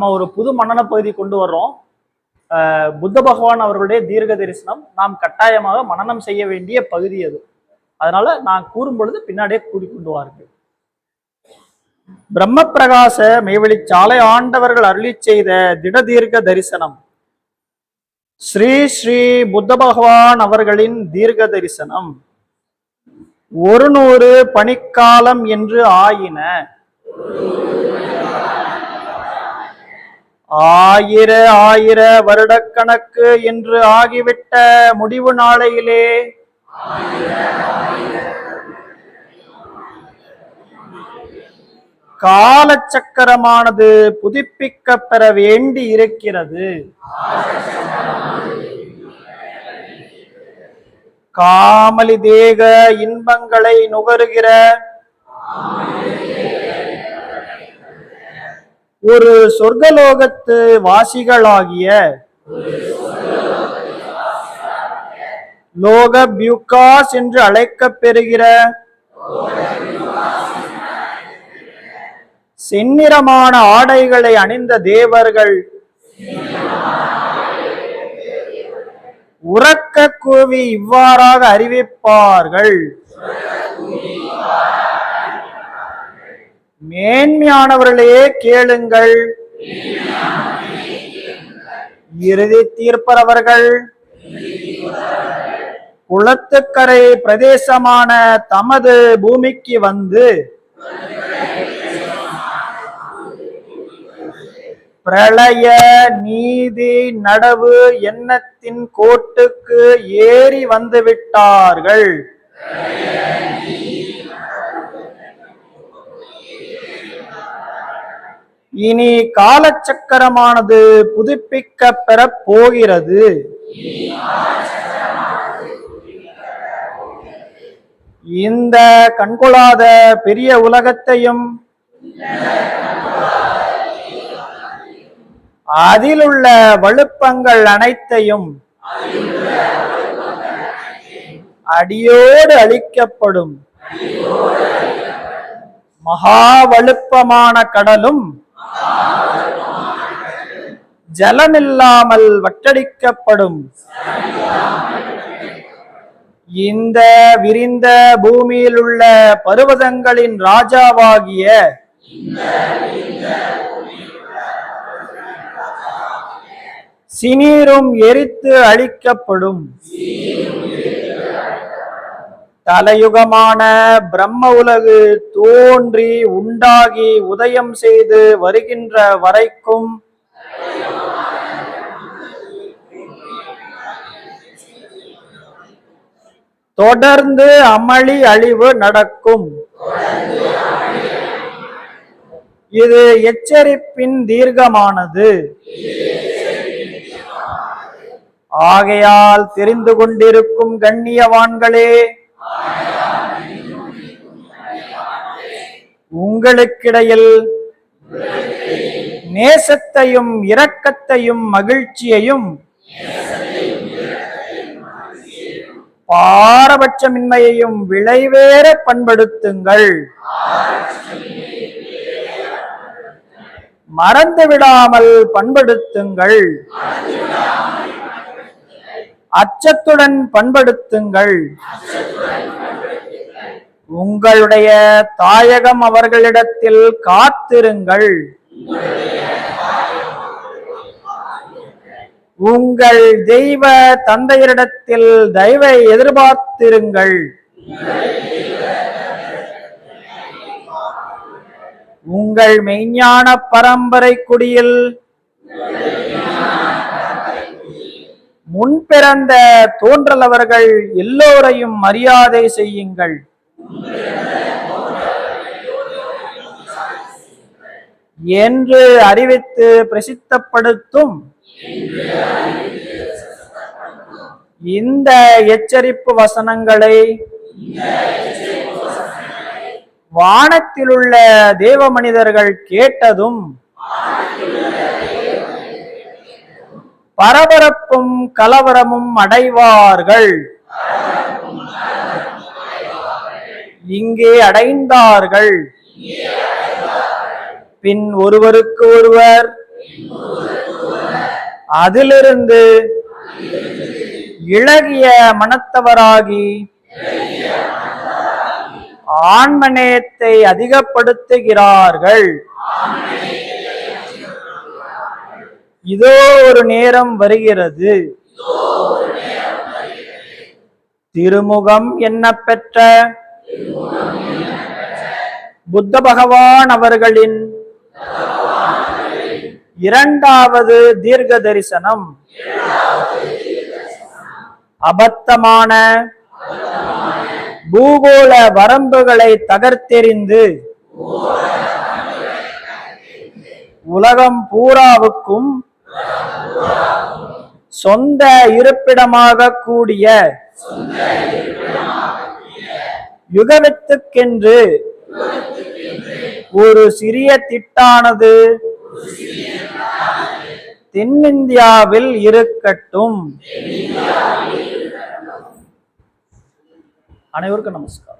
நம்ம ஒரு புது மன்னன பகுதி கொண்டு வர்றோம். புத்த பகவான் அவர்களுடைய தீர்க்க தரிசனம் நாம் கட்டாயமாக மனநம் செய்ய வேண்டிய பகுதி அது. அதனால நான் கூறும் பொழுது பின்னாடியே கூடி கொண்டு பிரம்ம பிரகாச மெய்வெளி சாலை ஆண்டவர்கள் அருளி செய்த திட தீர்க்க தரிசனம். ஸ்ரீ ஸ்ரீ புத்த பகவான் அவர்களின் தீர்க்க தரிசனம். ஒரு நூறு பணிக்காலம் என்று ஆயின. ஆயிர ஆயிர வருடக்கணக்கு என்று ஆகிவிட்ட முடிவு நாளையிலே. காலச்சக்கரமானது புதுப்பிக்க பெற வேண்டி இருக்கிறது காமலி தேக இன்பங்களை நுகருகிற ஒரு சொர்க்கலோகத்து வாசிகளாகிய லோக பியூகாஸ் என்று அழைக்கப்பெறுகிற செந்நிறமான ஆடைகளை அணிந்த தேவர்கள் உறக்க கூவி இவ்வாறாக அறிவிப்பார்கள். மேன்மையானவர்களே கேளுங்கள். இறுதி தீர்ப்பரவர்கள். குளத்துக்கரை பிரதேசமான தமது பூமிக்கு வந்து பிரளய நீதி நடவு எண்ணத்தின் கோட்டுக்கு ஏறி வந்துவிட்டார்கள் இனி காலச்சக்கரமானது புதுப்பிக்க பெற போகிறது இந்த கண்கொள்ளாத பெரிய உலகத்தையும் அதிலுள்ள வழுப்பங்கள் அனைத்தையும் அடியோடு அழிக்கப்படும். மகா வழுப்பமான கடலும் ஜலமில்லாமல் வட்டடிக்கப்படும். இந்த விரிந்த பூமியில் உள்ள பருவதங்களின் ராஜாவாகிய சினீரும் எரித்து அழிக்கப்படும். தலையுகமான பிரம்ம உலகு தோன்றி உண்டாகி உதயம் செய்து வருகின்ற வரைக்கும் தொடர்ந்து அமளி அழிவு நடக்கும். இது எச்சரிப்பின் தீர்க்கமானது. ஆகையால் தெரிந்து கொண்டிருக்கும் கண்ணியவான்களே உங்களுக்கிடையில் நேசத்தையும் இரக்கத்தையும் மகிழ்ச்சியையும் பாரபட்சமின்மையையும் விளைவேற பண்படுத்துங்கள். மறந்து விடாமல் பண்படுத்துங்கள். அச்சத்துடன் பண்படுத்துங்கள். உங்களுடைய தாயகம் அவர்களிடத்தில் காத்திருங்கள். உங்கள் தெய்வ தந்தையரிடத்தில் தயவை எதிர்பார்த்திருங்கள். உங்கள் மெய்ஞான பரம்பரை குடியில் முன்பிறந்த தோன்றலவர்கள் எல்லோரையும் மரியாதை செய்யுங்கள். என்று அறிவித்து பிரசித்தப்படுத்தும். இந்த எச்சரிப்பு வசனங்களை வானத்திலுள்ள தேவ மனிதர்கள் கேட்டதும் பரபரப்பும் கலவரமும் அடைவார்கள். இங்கே அடைந்தார்கள். பின் ஒருவருக்கு ஒருவர். அதிலிருந்து இளகிய மனத்தவராகி ஆன்மநேயத்தை அதிகப்படுத்துகிறார்கள். இதோ ஒரு நேரம் வருகிறது. திருமுகம் என்ன பெற்ற? புத்த பகவான் அவர்களின் இரண்டாவது தீர்க்க தரிசனம் அபத்தமான பூகோள வரம்புகளை தகர்த்தெறிந்து உலகம் பூராவுக்கும் சொந்த இருப்பிடமாக கூடிய யுகவித்துக்கென்று ஒரு சிறிய திட்டானது தென்னிந்தியாவில் இருக்கட்டும். அனைவருக்கும் நமஸ்காரம்.